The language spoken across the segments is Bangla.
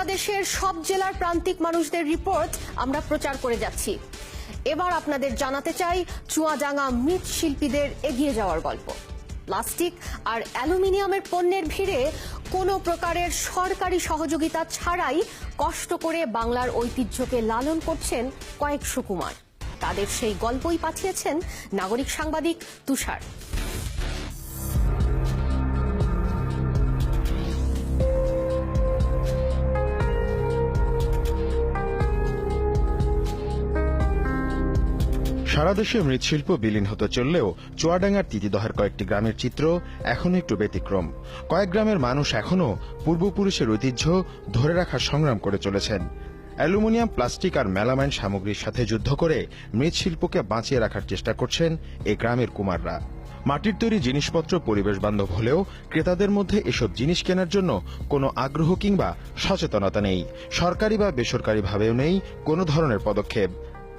সারা দেশের সব জেলার প্রান্তিক মানুষদের রিপোর্ট আমরা প্রচার করে যাচ্ছি। এবার আপনাদের জানাতে চাই চুয়াডাঙ্গা মৃৎশিল্পীদের এগিয়ে যাওয়ার গল্প। প্লাস্টিক আর অ্যালুমিনিয়ামের পণ্যের ভিড়ে কোনো প্রকারের সরকারি সহযোগিতা ছাড়াই কষ্ট করে বাংলার ঐতিহ্যকে লালন করছেন কয়েকশো কুমার তাদের সেই গল্পই পাঠিয়েছেন নাগরিক সাংবাদিক তুষার। সারা দেশে মৃৎশিল্প বিলীন হতে চললেও চুয়াডাঙ্গার তিতিদহের কয়েকটি গ্রামের চিত্র এখনও একটু ব্যতিক্রম। কয়েক গ্রামের মানুষ এখনও পূর্বপুরুষের ঐতিহ্য ধরে রাখার সংগ্রাম করে চলেছেন। অ্যালুমিনিয়াম, প্লাস্টিক আর মেলামাইন সামগ্রীর সাথে যুদ্ধ করে মৃৎশিল্পকে বাঁচিয়ে রাখার চেষ্টা করছেন এই গ্রামের কুমাররা। মাটির তৈরি জিনিসপত্র পরিবেশ বান্ধব হলেও ক্রেতাদের মধ্যে এসব জিনিস কেনার জন্য কোনো আগ্রহ কিংবা সচেতনতা নেই। সরকারি বা বেসরকারিভাবেও নেই কোনো ধরনের পদক্ষেপ।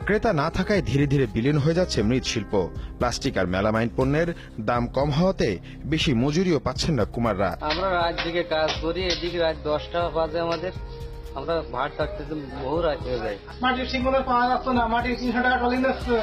ক্রেতা না থাকায় ধীরে ধীরে বিলীন হয়ে যাচ্ছে মৃৎশিল্প। প্লাস্টিক আর মেলামাইন পণ্যের দাম কম হওয়াতে বেশি মজুরিও পাচ্ছেন না কুমাররা। আমরা রাত দিকে কাজ করি এদিকে রাত দশটা বাজে আমাদের। আমরা ভাত থাকতে বহু রাত হয়ে যায়। মাটির সিঙ্গলে পাওয়া যাচ্ছে না মাটির তিনশো টাকা টলিং যাচ্ছে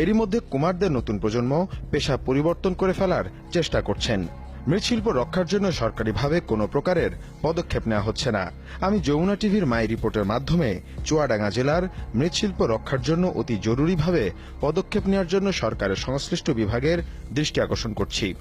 এরই মধ্যে কুমারদের নতুন প্রজন্ম পেশা পরিবর্তন করে ফেলার চেষ্টা করছেন। মৃৎশিল্প রক্ষার জন্য সরকারিভাবে কোনো প্রকারের পদক্ষেপ নেওয়া হচ্ছে না। আমি যমুনা টিভির মাই রিপোর্টের মাধ্যমে চুয়াডাঙ্গা জেলার মৃৎশিল্প রক্ষার জন্য অতি জরুরিভাবে পদক্ষেপ নেওয়ার জন্য সরকারের সংশ্লিষ্ট বিভাগের দৃষ্টি আকর্ষণ করছি।